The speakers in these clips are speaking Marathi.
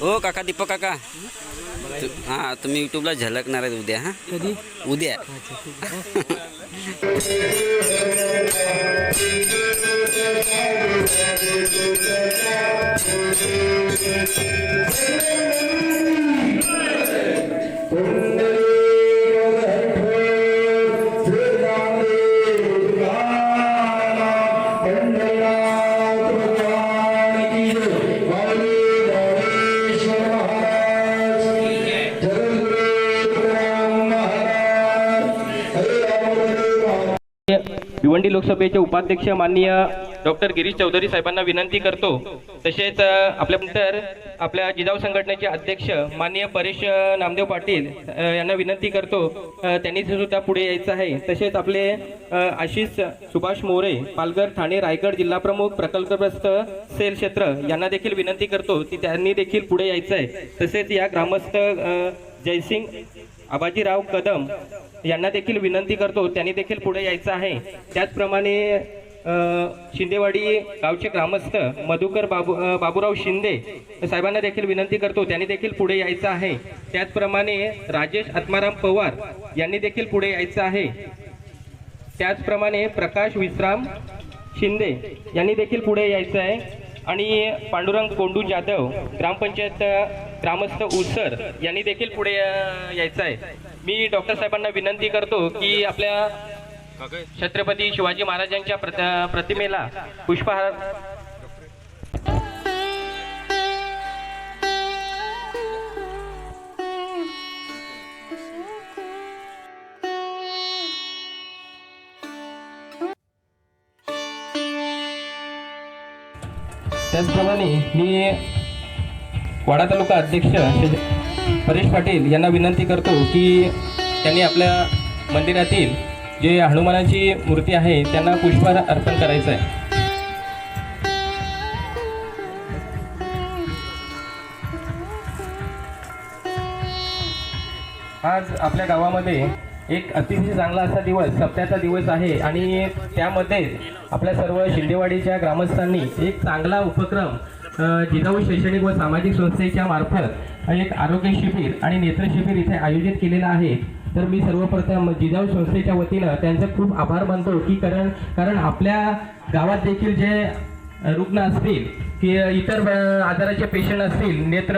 हो काका दीपक काका. हा तुम्ही युट्यूबला झलकणार आहेत उद्या हा? कधी? उद्या. भिवंडी लोकसभेचे उपाध्यक्ष माननीय डॉक्टर गिरीश चौधरी साहेबांना विनंती करतो. तसेच आपल्यानंतर आपल्या जिजाऊ संघटनेचे अध्यक्ष माननीय परेश नामदेव पाटील यांना विनंती करतो. त्यांनी सुद्धा पुढे यायचं आहे. तसेच आपले आशिष सुभाष मोरे पालघर ठाणे रायगड जिल्हा प्रमुख प्रकल्पग्रस्त सेल क्षेत्र यांना देखील विनंती करतो की त्यांनी देखील पुढे यायचं आहे. तसेच या ग्रामस्थ जयसिंग आबाजीराव कदम यांना देखील विनंती करतो त्यांनी देखील पुढे यायचं आहे. त्याचप्रमाणे शिंदेवाडी गावचे ग्रामस्थ मधुकर बाबू बाबूराव शिंदे साहेबांना देखील विनंती करतो त्यांनी देखील पुढे यायचं आहे. त्याचप्रमाणे राजेश आत्माराम पवार यांनी देखील पुढे यायचं आहे. त्याचप्रमाणे प्रकाश विश्राम शिंदे यांनी देखील पुढे यायचं आहे. आणि पांडुरंग कोंडू जाधव ग्रामपंचायत ग्रामस्थ उसर यांनी देखील पुढे यायचं आहे. मी डॉक्टर साहेबांना विनंती करतो की आपल्या छत्रपती शिवाजी महाराजांच्या प्रत प्रतिमेला पुष्पहार त्याचप्रमाणे मी वाडा तालुका अध्यक्ष परेश पाटील यांना विनंती करतो की त्यांनी आपल्या मंदिरातील जे हनुमानाची मूर्ती आहे त्यांना पुष्पहार अर्पण करायचं आहे. आज आपल्या गावामध्ये एक अतिशय चांगला असा दिवस सप्त्याचा दिवस आहे आणि त्यामध्ये आपल्या सर्व शिंदेवाडीच्या ग्रामस्थांनी एक चांगला उपक्रम जिजाऊ शैक्षणिक व सामाजिक संस्थेच्या मार्फत एक आरोग्य शिबिर आणि नेत्र शिबिर इथे आयोजित केलेलं आहे. तर मी सर्वप्रथम जिजाऊ संस्थेच्या वतीनं त्यांचं खूप आभार मानतो की कारण कारण आपल्या गावात देखील जे रुग्ण असतील की इतर आजाराचे पेशंट असतील नेत्र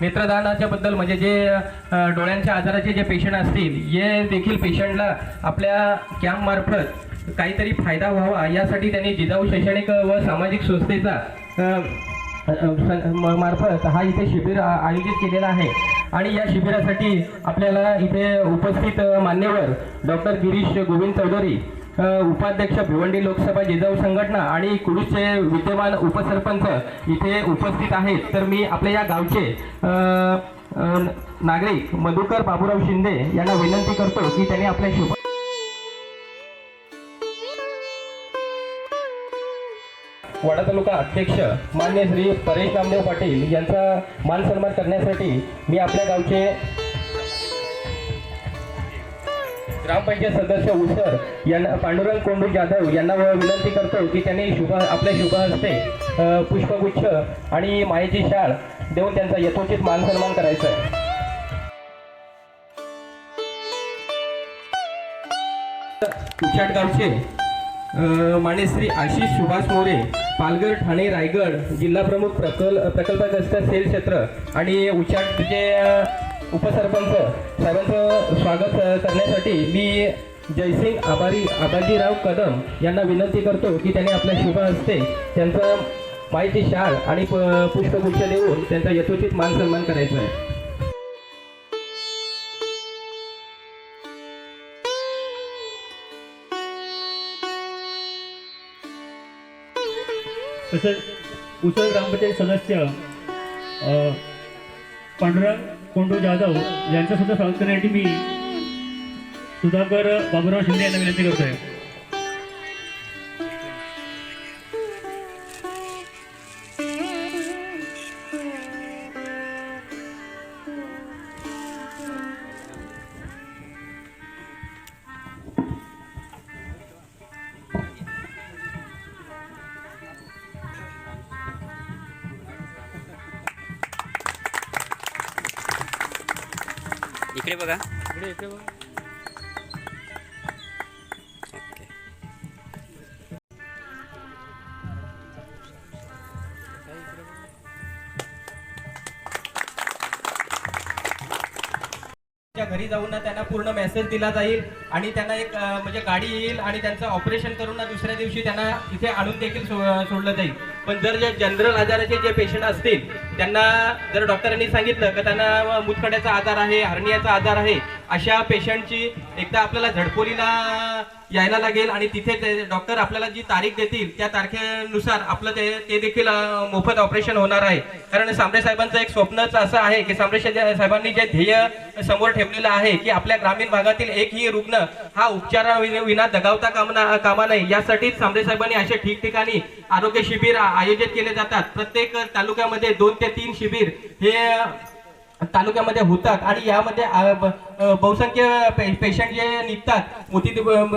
नेत्रदानाच्याबद्दल नेत्रदानाच्या बद्दल म्हणजे जे डोळ्यांच्या आजाराचे जे पेशंट असतील हे देखील पेशंटला आपल्या कॅम्पमार्फत काहीतरी फायदा व्हावा यासाठी त्यांनी जिजाऊ शैक्षणिक व सामाजिक संस्थेचा स- म- मार्फत हा इथे शिबिर आयोजित केलेला आहे. आणि या शिबिरासाठी आपल्याला इथे उपस्थित मान्यवर डॉक्टर गिरीश गोविंद चौधरी उपाध्यक्ष भिवंडी लोकसभा जिजाऊ संघटना आणि कुडूसचे विद्यमान उपसरपंच इथे उपस्थित आहेत. तर मी आपल्या या गावचे नागरिक मधुकर बाबूराव शिंदे यांना विनंती करतो की त्यांनी आपल्या शुभ वाडा तालुका अध्यक्ष मान्य श्री परेश रामदेव पाटील यांचा मान सन्मान करण्यासाठी मी आपल्या गावचे ग्रामपंचायत सदस्य उसर यांना पांडुरंग कोंडू जाधव यांना विनंती करतो की त्यांनी शुभ आपल्या शुभ हस्ते पुष्पगुच्छ आणि मायेची शाळ देऊन त्यांचा यथोचित मान सन्मान करायचा आहे उच्चाट गावचे मानेश्री आशिष सुभाष मोरे पालघर ठाणे रायगड जिल्हा प्रमुख प्रकल प्रकल्पग्रस्त सेल क्षेत्र आणि उचाटचे म्हणजे, उपसरपंच साहेबांचं स्वागत करण्यासाठी मी जयसिंग आभारी आबाजीराव कदम यांना विनंती करतो की त्यांनी आपल्या शुभ हस्ते त्यांचं माहिती शाळ आणि प- पुष्पगुच्छ देऊन त्यांचा यथोचित मान सन्मान करायचा आहे. तसेच उचल ग्रामपंचायत सदस्य पांडुरंग कोंडू जाधव यांच्यासुद्धा सुद्धा स्वागत करण्यासाठी मी सुधाकर बाबुराव शिंदे यांना विनंती करतो आहे इकडे बघा. ओके घरी जाऊन ना त्यांना पूर्ण मेसेज दिला जाईल आणि त्यांना एक म्हणजे गाडी येईल आणि त्यांचं ऑपरेशन करून ना दुसऱ्या दिवशी त्यांना इथे आणून देखील सो- सोडलं जाईल. पण जर जे जनरल आजाराचे जे पेशंट असतील त्यांना जर डॉक्टरांनी सांगितलं की त्यांना मुतखड्याचा आजार आहे हर्नियाचा आजार आहे अशा पेशंटची एकदा आपल्याला झडपोलीला यायला लागेल आणि तिथे ते डॉक्टर आपल्याला जी तारीख देतील त्या तारखेनुसार आपलं ते ते देखील मोफत ऑपरेशन होणार आहे. कारण सांबरे साहेबांचं एक स्वप्नच असं आहे की सांबरे साहेबांनी जे ध्येय समोर ठेवलेलं आहे की आपल्या ग्रामीण भागातील एकही रुग्ण हा उपचारा विना दगावता कामना कामा नये. यासाठीच सांबरे साहेबांनी असे ठिकठिकाणी आरोग्य शिबिर आयोजित केले जातात. प्रत्येक तालुक्यामध्ये दोन ते तीन शिबिर हे तालुक्यामध्ये होतात आणि यामध्ये ब- बहुसंख्य पे- पेशंट जे निघतात मोती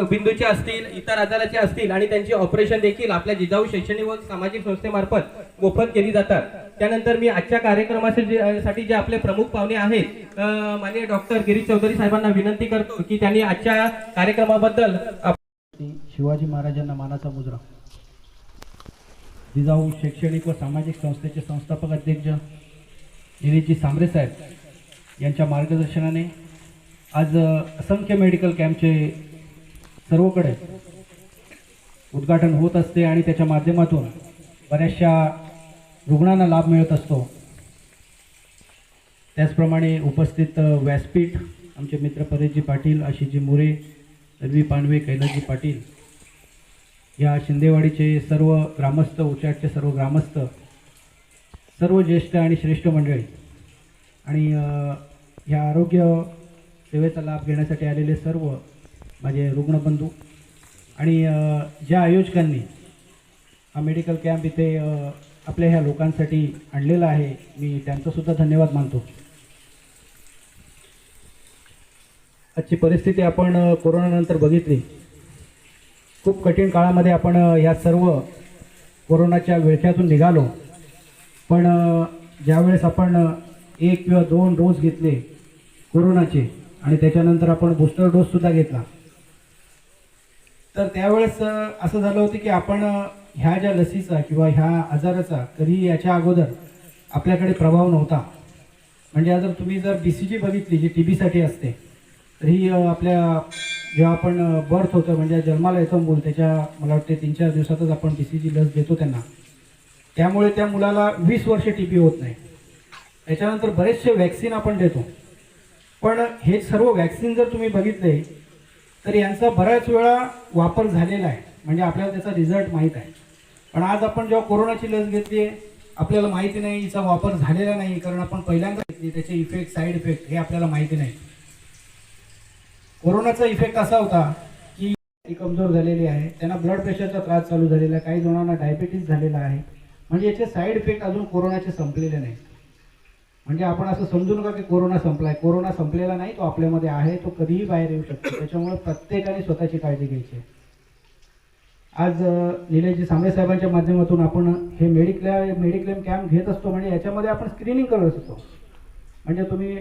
बिंदूचे असतील इतर आजाराचे असतील आणि त्यांची ऑपरेशन देखील आपल्या जिजाऊ शैक्षणिक व सामाजिक संस्थेमार्फत मोफत केली जातात. त्यानंतर मी आजच्या कार्यक्रमासाठी जे- साठी जे आपले प्रमुख पाहुणे आहेत माननीय डॉक्टर गिरीश चौधरी साहेबांना विनंती करतो की त्यांनी आजच्या कार्यक्रमाबद्दल शिवाजी महाराजांना मानाचा मुजरा. जिजाऊ शैक्षणिक व सामाजिक संस्थेचे संस्थापक अध्यक्ष हिरेजी सांबरे साहेब यांच्या मार्गदर्शनाने आज असंख्य मेडिकल कॅम्पचे सर्वकडे उद्घाटन होत असते आणि त्याच्या माध्यमातून बऱ्याचशा रुग्णांना लाभ मिळत असतो. त्याचप्रमाणे उपस्थित व्यासपीठ आमचे मित्र परेशजी पाटील आशिषजी मोरे रवी पानवे कैलासजी पाटील या शिंदेवाडीचे सर्व ग्रामस्थ उचाटचे सर्व ग्रामस्थ सर्व ज्येष्ठ आणि श्रेष्ठ मंडळी आणि ह्या आरोग्य सेवेचा लाभ घेण्यासाठी आलेले सर्व माझे रुग्णबंधू आणि ज्या आयोजकांनी हा मेडिकल कॅम्प इथे आपल्या ह्या लोकांसाठी आणलेला आहे मी त्यांचासुद्धा धन्यवाद मानतो. आजची परिस्थिती आपण कोरोनानंतर बघितली. खूप कठीण काळामध्ये आपण ह्या सर्व कोरोनाच्या विळख्यातून निघालो. पण ज्यावेळेस आपण एक किंवा दोन डोस घेतले कोरोनाचे आणि त्याच्यानंतर आपण बूस्टर डोससुद्धा घेतला तर त्यावेळेस असं झालं होतं की आपण ह्या ज्या लसीचा किंवा ह्या आजाराचा कधी याच्या अगोदर आपल्याकडे प्रभाव नव्हता. म्हणजे जर तुम्ही जर बी सी जी बघितली जी टी बीसाठी असते तर ही आपल्या जेव्हा आपण बर्थ होतं म्हणजे जन्माला येतो मूल त्याच्या मला वाटते तीन चार दिवसातच आपण बी सी जी लस देतो त्यांना. त्यामुळे त्या मुलाला वीस वर्ष टी पी होत नाही. त्याच्यानंतर बरेचसे वॅक्सिन आपण देतो. पण हे सर्व वॅक्सिन जर तुम्ही बघितले तर यांचा बऱ्याच वेळा वापर झालेला आहे. म्हणजे आपल्याला त्याचा रिझल्ट माहीत आहे. पण आज आपण जेव्हा कोरोनाची लस घेतली आहे आपल्याला माहिती नाही हिचा वापर झालेला नाही कारण आपण पहिल्यांदा घेतली त्याचे इफेक्ट साईड इफेक्ट हे आपल्याला माहिती नाही. कोरोनाचा इफेक्ट असा होता की कमजोर झालेली आहे त्यांना ब्लड प्रेशरचा त्रास चालू झालेला आहे काही जणांना डायबिटीस झालेला आहे. म्हणजे याचे साईड इफेक्ट अजून कोरोनाचे संपलेले नाही म्हणजे आपण असं समजू नका की कोरोना संपलाय. कोरोना संपलेला नाही तो आपल्यामध्ये आहे तो कधीही बाहेर येऊ शकतो. त्याच्यामुळे प्रत्येकाने स्वतःची काळजी घ्यायची आहे. आज अ, निलेशजी साहेबांच्या माध्यमातून आपण हे मेडिक्लेम मेडिक्लेम कॅम्प घेत असतो. म्हणजे याच्यामध्ये आपण स्क्रीनिंग करत असतो. म्हणजे तुम्ही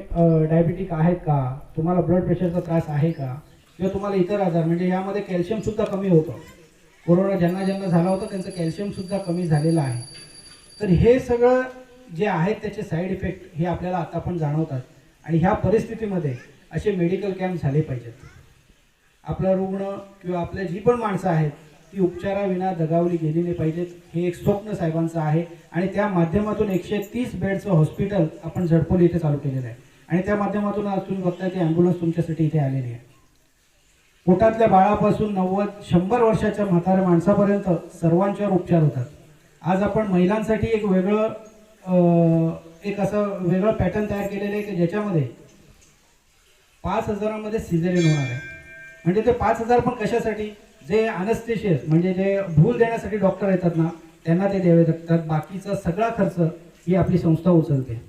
डायबिटिक आहेत का? तुम्हाला ब्लड प्रेशरचा त्रास आहे का? किंवा तुम्हाला इतर आजार म्हणजे यामध्ये कॅल्शियमसुद्धा कमी होतं. कोरोना ज्यांना ज्यांना झाला होता त्यांचं कॅल्शियमसुद्धा कमी झालेलं आहे. तर हे सगळं जे आहेत त्याचे साईड इफेक्ट हे आपल्याला आता पण जाणवतात. आणि ह्या परिस्थितीमध्ये असे मेडिकल कॅम्प झाले पाहिजेत. आपला रुग्ण किंवा आपल्या जी पण माणसं आहेत ती उपचाराविना दगावली गेली नाही पाहिजेत. हे एक स्वप्न साहेबांचं आहे. आणि त्या माध्यमातून एकशे तीस बेडचं हॉस्पिटल आपण झडपोली इथे चालू केलेलं आहे. आणि त्या माध्यमातून आज तुम्ही बघताय ती ॲम्ब्युलन्स तुमच्यासाठी इथे आलेली आहे. पोटातल्या बाळापासून नव्वद शंभर वर्षाच्या म्हाताऱ्या माणसापर्यंत सर्वांच्यावर उपचार होतात. आज आपण महिलांसाठी एक वेगळं एक असं वेगळं पॅटर्न तयार केलेलं आहे की ज्याच्यामध्ये पाच हजारामध्ये सिझेरियन होणार आहे. म्हणजे ते पाच हजार पण कशासाठी? जे अनस्टेशियस म्हणजे जे भूल देण्यासाठी डॉक्टर येतात ना त्यांना ते द्यावे लागतात. बाकीचा सगळा खर्च ही आपली संस्था उचलते.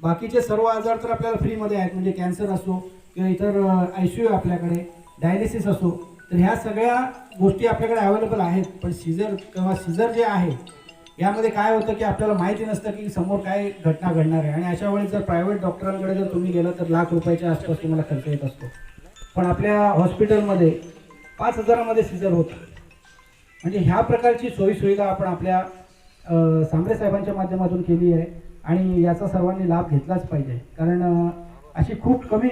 बाकीचे सर्व आजार तर आपल्याला फ्रीमध्ये आहेत. म्हणजे कॅन्सर असो किंवा इतर आय सी यू आपल्याकडे डायलिसिस असो तर ह्या सगळ्या गोष्टी आपल्याकडे अवेलेबल आहेत. पण सिझर किंवा सिझर जे आहे यामध्ये काय होतं की आपल्याला माहिती नसतं की समोर काय घटना घडणार आहे. आणि अशा वेळेस जर प्रायव्हेट डॉक्टरांकडे जर तुम्ही गेलं तर लाख रुपयाच्या आसपास तुम्हाला खर्च येत असतो. पण आपल्या हॉस्पिटलमध्ये पाच हजारामध्ये सिजर होतं. म्हणजे ह्या प्रकारची सोयीसुविधा आपण आपल्या सांबरे साहेबांच्या माध्यमातून केली आहे. आणि याचा सर्वांनी लाभ घेतलाच पाहिजे. कारण अशी खूप कमी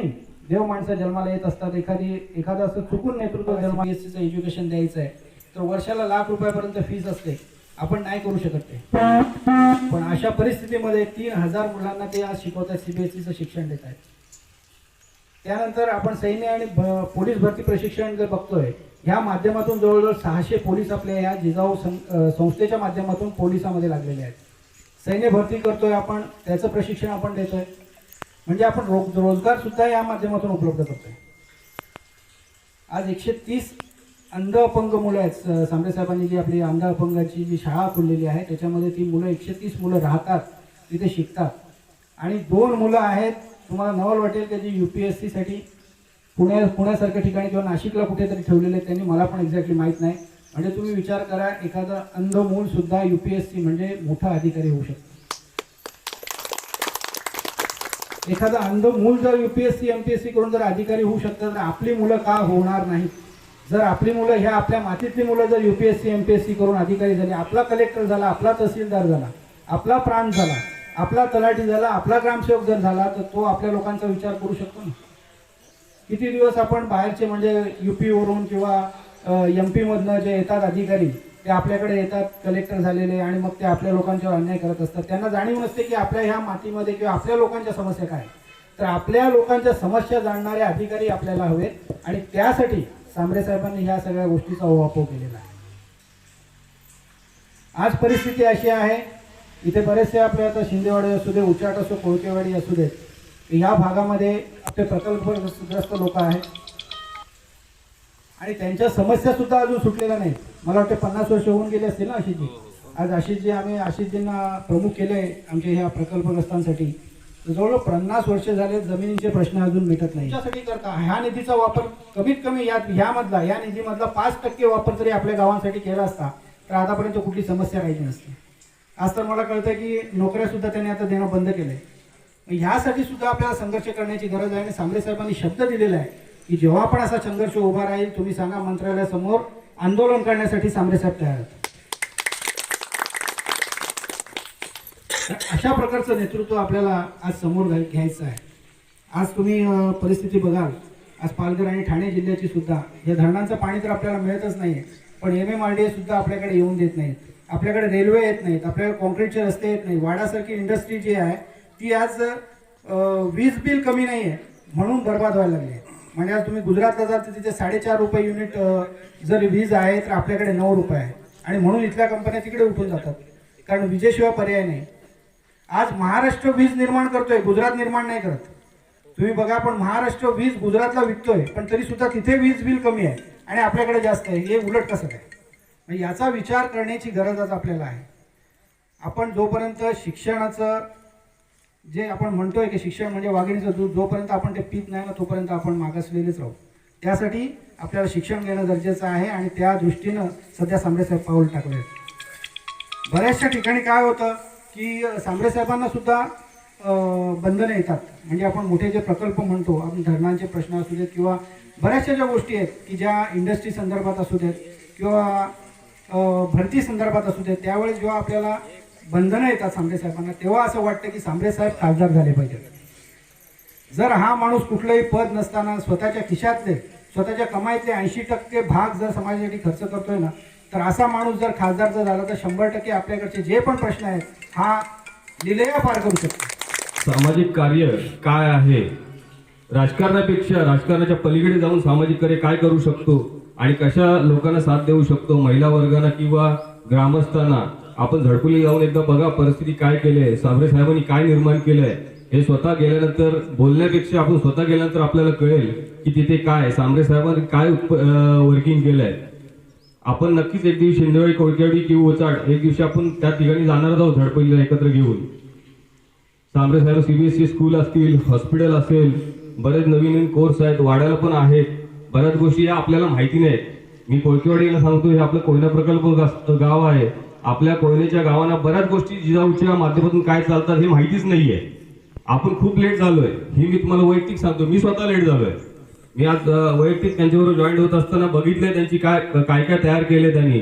देव माणसं जन्माला येत असतात. एखादी एखादं असं चुकून नेतृत्व जन्मा एस सीचं एज्युकेशन द्यायचं आहे तर वर्षाला लाख रुपयापर्यंत फीज असते. आपण नाही करू शकत ते. पण अशा परिस्थितीमध्ये तीन हजार मुलांना ते आज शिकवत आहेत सीबीएसईचं शिक्षण देत आहेत त्यानंतर आपण सैन्य आणि पोलीस भरती प्रशिक्षण जर बघतोय ह्या माध्यमातून जवळजवळ सहाशे पोलीस आपल्या या जिजाऊ सं- संस्थेच्या माध्यमातून पोलिसामध्ये लागलेले आहेत. सैन्य भरती करतोय आपण त्याचं प्रशिक्षण आपण देतोय. म्हणजे आपण रो रोजगार सुद्धा या माध्यमातून उपलब्ध करतोय. आज एकशे तीस अंध अपंग मुलं आहेत. सांबळे साहेबांनी जी आपली अंध अपंगाची जी शाळा खोललेली आहे त्याच्यामध्ये ती मुलं एकशे तीस मुलं राहतात तिथे शिकतात. आणि दोन मुलं आहेत तुम्हाला नवल वाटेल त्याची यू पी एस सीसाठी पुण्या पुण्यासारख्या ठिकाणी किंवा नाशिकला कुठेतरी ठेवलेले आहेत त्यांनी मला पण एक्झॅक्टली माहीत नाही. म्हणजे तुम्ही विचार करा एखादं अंध मूल सुद्धा यू पी एस सी म्हणजे मोठा अधिकारी होऊ शकतो. एखादं अंध मूल जर U P S C M P S C करून जर अधिकारी होऊ शकतं तर आपली मुलं का होणार नाहीत? जर आपली मुलं ह्या आपल्या मातीतली मुलं जर युपीएससी एमपीएससी करून अधिकारी झाली आपला कलेक्टर झाला आपला तहसीलदार झाला आपला प्रांत झाला आपला तलाठी झाला आपला ग्रामसेवक जर झाला तर तो आपल्या लोकांचा विचार करू शकतो ना? किती दिवस आपण बाहेरचे म्हणजे युपीवरून किंवा एम पीमधनं जे येतात अधिकारी ते आपल्याकडे येतात कलेक्टर झालेले आणि मग ते आपल्या लोकांच्यावर अन्याय करत असतात. त्यांना जाणीव नसते की आपल्या ह्या मातीमध्ये किंवा आपल्या लोकांच्या समस्या काय तर आपल्या लोकांच्या समस्या जाणणारे अधिकारी आपल्याला हवेत आणि त्यासाठी सांबरे साहेबांनी ह्या सगळ्या गोष्टीचा वापर केलेला आहे. आज परिस्थिती अशी आहे इथे बरेचसे आपले आता शिंदेवाडी असू दे उचाट असो कोळकेवाडी असू दे या भागामध्ये आपले प्रकल्पग्रस्त लोक आहेत. आणि त्यांच्या समस्या सुद्धा अजून सुटलेल्या नाहीत. मला वाटतं पन्नास वर्ष होऊन गेले असतील ना आशिषजी? आज आशिषजी आम्ही आशिषजींना प्रमुख केले आमच्या ह्या प्रकल्पग्रस्तांसाठी. जवळजवळ पन्नास वर्ष झाले जमिनीचे प्रश्न अजून मिटत नाही. त्यासाठी करता ह्या निधीचा वापर कमीत कमी या ह्यामधला या निधीमधला पाच टक्के वापर जरी आपल्या गावांसाठी केला असता तर आतापर्यंत कुठली समस्या राहिली नसती. आज तर मला कळतं की नोकऱ्या सुद्धा त्यांनी आता देणं बंद केलंय. ह्यासाठी सुद्धा आपल्याला संघर्ष करण्याची गरज आहे आणि सांबरे साहेबांनी शब्द दिलेला आहे की जेव्हा पण असा संघर्ष उभा राहील तुम्ही सांगा मंत्रालयासमोर आंदोलन करण्यासाठी सांबरे साहेब तयार आहेत तर अशा प्रकारचं नेतृत्व आपल्याला आज समोर घ्यायचं आहे. आज तुम्ही परिस्थिती बघाल. आज पालघर आणि ठाणे जिल्ह्याची सुद्धा. या धरणांचं पाणी तर आपल्याला मिळतच नाही पण एम एम आर डी सुद्धा आपल्याकडे येऊन देत नाहीत. आपल्याकडे रेल्वे येत नाहीत. आपल्याकडे कॉन्क्रीटचे रस्ते येत नाही वाडासारखी इंडस्ट्री जी आहे ती आज वीज बिल कमी नाही आहे म्हणून बर्बाद व्हायला लागली आहे. म्हणजे आज तुम्ही गुजरातला जाल तर तिथे साडेचार रुपये युनिट जर वीज आहे तर आपल्याकडे नऊ रुपये आहे. आणि म्हणून इथल्या कंपन्या तिकडे उठून जातात. कारण विजेशिवाय पर्याय नाही. आज महाराष्ट्र वीज निर्माण करतोय गुजरात निर्माण नाही करत. तुम्ही बघा पण महाराष्ट्र वीज गुजरातला विकतोय पण तरी सुद्धा तिथे वीज बिल कमी आहे आणि आपल्याकडे जास्त आहे. हे उलट कसं काय? म्हणजे याचा विचार करण्याची गरज आज आपल्याला आहे. आपण जोपर्यंत शिक्षणाचं जे आपण म्हणतोय की शिक्षण म्हणजे वाघिणीचं दूध जोपर्यंत आपण ते पीत नाही ना तोपर्यंत आपण मागासलेलेच राहू. त्यासाठी आपल्याला शिक्षण घेणं गरजेचं आहे आणि त्या दृष्टीनं सध्या सांबरे साहेब पाऊल टाकले बऱ्याचशा ठिकाणी काय होतं? की सांबरे साहेबांना सुद्धा बंधनं येतात. म्हणजे आपण मोठे जे प्रकल्प म्हणतो आपण धरणांचे प्रश्न असू देत किंवा बऱ्याचशा ज्या गोष्टी आहेत की ज्या इंडस्ट्री संदर्भात असू देत किंवा भरती संदर्भात असू देत त्यावेळेस जेव्हा आपल्याला बंधनं येतात सांबरे साहेबांना तेव्हा असं वाटतं की सांबरे साहेब खासदार झाले पाहिजेत. जर हा माणूस कुठलंही पद नसताना स्वतःच्या खिशातले स्वतःच्या कमाईतले ऐंशी टक्के भाग जर समाजासाठी खर्च करतोय ना तर असा माणूस जर खासदार जर झाला तर शंभर टक्के आपल्याकडचे जे पण प्रश्न आहेत हा लिलया पार करू शकतो. सामाजिक कार्य काय आहे? राजकारणापेक्षा राजकारणाच्या पलीकडे जाऊन सामाजिक कार्य काय करू शकतो? आणि कशा लोकांना साथ देऊ शकतो? महिला वर्गांना किंवा ग्रामस्थांना? आपण झडपुली जाऊन एकदा बघा परिस्थिती काय केली आहे. साबरे साहेबांनी काय निर्माण केलंय हे स्वतः गेल्यानंतर बोलण्यापेक्षा आपण स्वतः गेल्यानंतर आपल्याला कळेल की तिथे काय सांबरे साहेबांनी काय वर्किंग केलंय आपण नक्कीच एक दिवशी शिंदेवाडी कोळकेवाडी किंवा ओचाड एक दिवशी आपण त्या ठिकाणी जाणार आहोत झडपलीला एकत्र घेऊन. सांबरे साहेब सीबीएसई स्कूल असतील हॉस्पिटल असेल बरेच नवीन नवीन कोर्स आहेत वाड्याला पण आहेत बऱ्याच गोष्टी या आपल्याला माहिती नाहीत. मी कोळकेवाडीला सांगतो हे आपलं कोयना प्रकल्प गाव आहे. आपल्या कोयनेच्या गावांना बऱ्याच गोष्टी जिजाऊच्या माध्यमातून काय चालतात हे माहितीच नाही आहे आपण खूप लेट झालोय. ही मी तुम्हाला वैयक्तिक सांगतो मी स्वतः लेट झालोय. मी आज वैयक्तिक त्यांच्याबरोबर जॉईंट होत असताना बघितलंय त्यांची काय काय काय तयार केले त्यांनी.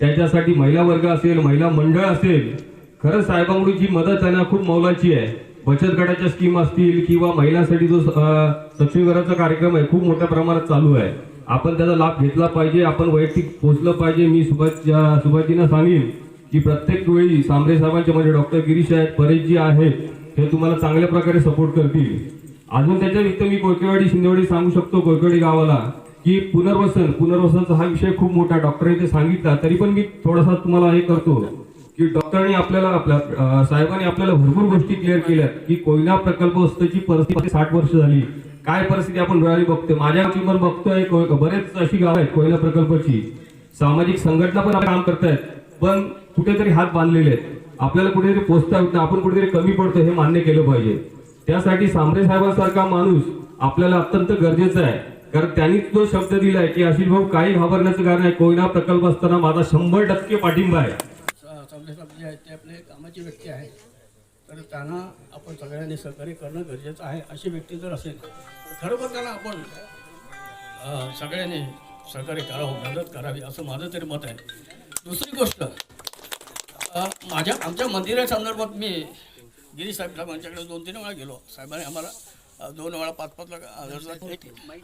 त्याच्यासाठी महिला वर्ग असेल महिला मंडळ असेल खरंच साहेबांकडून जी मदत त्यांना खूप मौलाची आहे. बचत गटाच्या स्कीम असतील किंवा महिलांसाठी जो सक्षमीकरणाचा कार्यक्रम आहे खूप मोठ्या प्रमाणात चालू आहे. आपण त्याचा लाभ घेतला पाहिजे आपण वैयक्तिक पोचलं पाहिजे. मी सुभाष सुभाषजींना सांगेन की प्रत्येक वेळी सांबरे साहेबांच्या म्हणजे डॉक्टर गिरीश आहेत परेशजी आहेत हे तुम्हाला चांगल्या प्रकारे सपोर्ट करतील. अजून त्याच्या व्यतिरिक्त मी कोळकेवाडी शिंदेवाडी सांगू शकतो कोळकेवाडी गावाला की पुनर्वसन पुनर्वसनचा हा विषय खूप मोठा. डॉक्टरने ते सांगितला. तरी पण मी थोडासा तुम्हाला हे करतो की डॉक्टरांनी आपल्याला आपल्या साहेबांनी आपल्याला भरपूर गोष्टी क्लिअर केल्या की कोयना प्रकल्प वस्तूची परिस्थिती साठ वर्ष झाली. काय परिस्थिती आपण डोळ्याने बघतोय? माझ्या गावची पण बघतोय कोय- बरेच अशी गाव आहेत कोयना प्रकल्पाची. सामाजिक संघटना पण काम करतायत पण कुठेतरी हात बांधलेले आहेत. आपल्याला कुठेतरी पोचता येत नाही. आपण कुठेतरी कमी पडतो हे मान्य केलं पाहिजे. त्यासाठी सांबरे साहेबांसारखा माणूस आपल्याला अत्यंत गरजेचा आहे. कारण त्यांनी तो शब्द दिला आहे की आशिष भाऊ काही घाबरण्याचं कारण आहे. कोयना प्रकल्प असताना माझा शंभर टक्के पाठिंबा आहे. जे आहेत ते आपले कामाची व्यक्ती आहे तर त्यांना आपण सगळ्यांनी सहकार्य करणं गरजेचं आहे अशी व्यक्ती जर असेल तर खरोखर त्यांना आपण सगळ्यांनी सहकार्य करावं मदत करावी असं माझं तरी मत आहे. दुसरी गोष्ट माझ्या आमच्या मंदिरासंदर्भात मी गिरी साहेब साहेबांच्याकडे दोन तीन वेळा गेलो. साहेबांनी आम्हाला दोन वेळा पाच पाच लाख हजार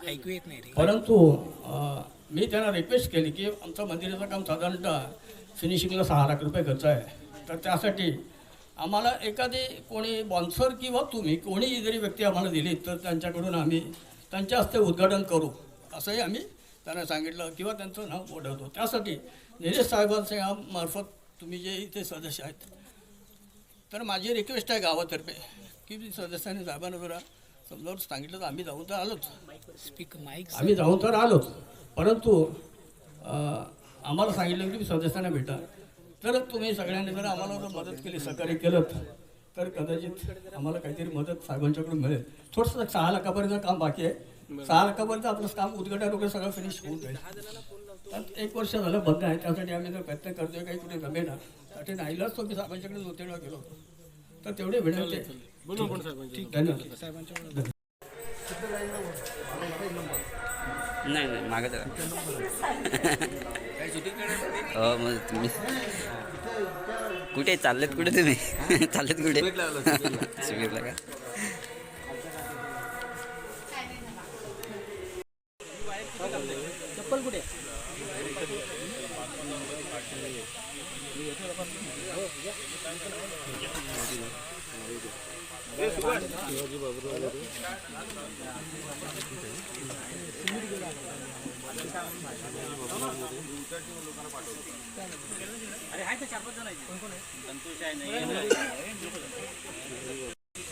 ऐकू येत नाही परंतु मी त्यांना रिक्वेस्ट केली की आमचं मंदिराचं काम साधारणतः फिनिशिंगला सहा लाख रुपये खर्च आहे. तर त्यासाठी आम्हाला एखादी कोणी बॉन्सर किंवा तुम्ही कोणी जरी व्यक्ती आम्हाला दिली तर त्यांच्याकडून आम्ही त्यांच्या हस्ते उद्घाटन करू असंही आम्ही त्यांना सांगितलं किंवा त्यांचं नाव ओढवतो त्यासाठी निलेश साहेबांच्या मार्फत तुम्ही जे इथे सदस्य आहेत तर माझी रिक्वेस्ट आहे गावातर्फे. की सदस्यांनी साहेबांना जरा समजावून सांगितलं तर आम्ही जाऊन तर आलोच. आम्ही जाऊन तर आलोच. परंतु आम्हाला सांगितलं की सदस्यांना भेटा. तर तुम्ही सगळ्यांनी जर आम्हाला जर मदत केली सहकार्य केलं तर कदाचित आम्हाला काहीतरी मदत साहेबांच्याकडून मिळेल. थोडंसं सहा लाखापर्यंत काम बाकी आहे. सहा लाखापर्यंत आपलं काम उद्घाटन वगैरे सगळं फिनिश होऊन जाईल. तर एक वर्ष झालं बंद आहे. त्यासाठी आम्ही जर प्रयत्न करतोय काही कुठे जमेना. त्यासाठी नाहीलाच तो मी साहेबांच्याकडे दोन तीन वेळा गेलो होतो. तर तेवढे विनंती ठीक, धन्यवाद. नाही नाही मागे जरा. हो मग तुम्ही कुठे चाललेत कुठे तुम्ही? चाललेत कुठे? शिबिरला का?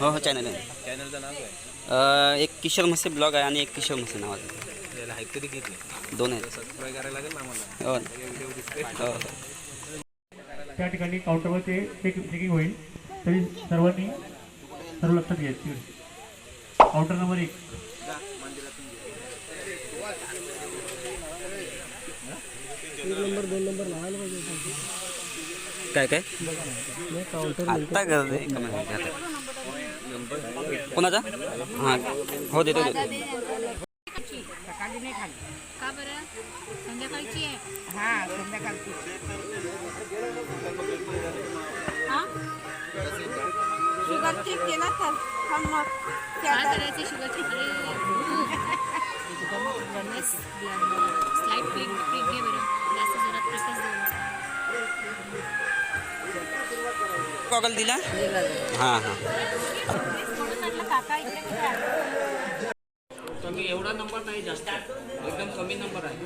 हो हो चॅनल आहे चॅनलचं नाव एक किशोर मसे ब्लॉग आहे आणि एक किशोर मसे नावाचं दोन आहेत हो हो हो त्या ठिकाणी काउंटरवर ते चेकिंग होईल. तरी सर्वांनी सर्व लक्षात घ्यायची काउंटर नंबर एक. काय काय? आत्ता गरज आहे का आता. कोणाचा? हाँ. हो देतो देतो. सकाळी नाही खाली. का बरं? संध्याकाळची आहे. हा संध्याकाळची. शुगर चेक केला तर पण मग काय करायचं शुगरची स्लाईट प्लेट प्लेट घे बरं जास्त जोरात प्रकाश देऊन गॉगल दिला हां हां काका इकडे कुठे आहे? कमी एवढा नंबर नाही जास्त. एकदम कमी नंबर आहे